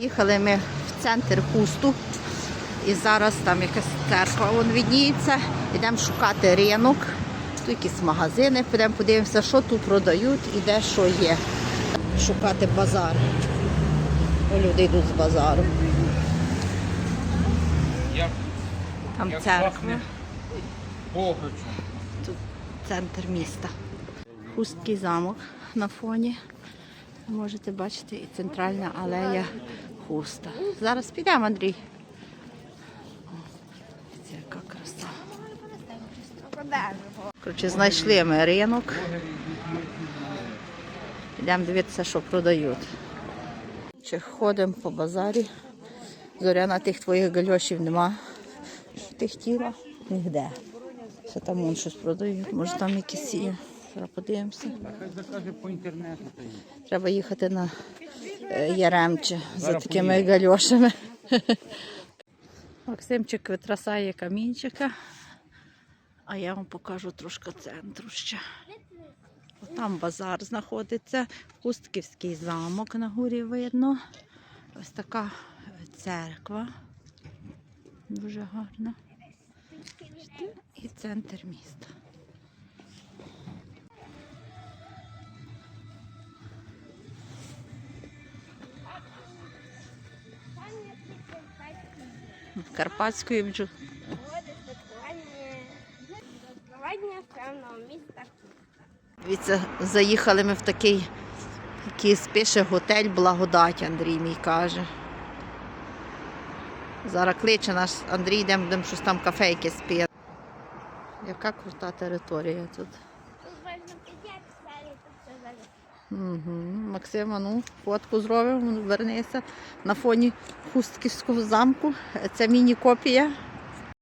Їхали ми в центр Хусту. І зараз там якась церква вон відніється. Йдемо шукати ринок. Тут якісь магазини, підемо подивимося, що тут продають і де що є. Шукати базар. Бо люди йдуть з базару. Там церква. Тут центр міста. Хусткий замок на фоні. Можете бачити і центральна алея Хуста. Зараз підемо, Андрій. Це яка краса. Коротше, знайшли ми ринок. Йдемо дивитися, що продають. Чи ходимо по базарі. Зоряна тих твоїх гальошів нема. Що ти хотіла? Нігде. Ще там вон щось продають, може там якісь є. Зараз подивимося. Треба їхати на е, Яремче за такими гальошами. Максимчик витрасає камінчика, а я вам покажу трошки центру ще. Там базар знаходиться, Хустківський замок на горі видно. Ось така церква. Дуже гарна. І центр міста. Карпатської бджу. Дивіться, заїхали ми в такий, який пише готель Благодать, Андрій мій каже. Зараз кличе наш Андрій, йдемо, будемо щось там кафе якесь п'є. Яка крута територія тут. Тут можна підняти старі, тут все зараз. Угу. Максима, ну, фотку зробимо, вернися на фоні Хустківського замку. Це міні-копія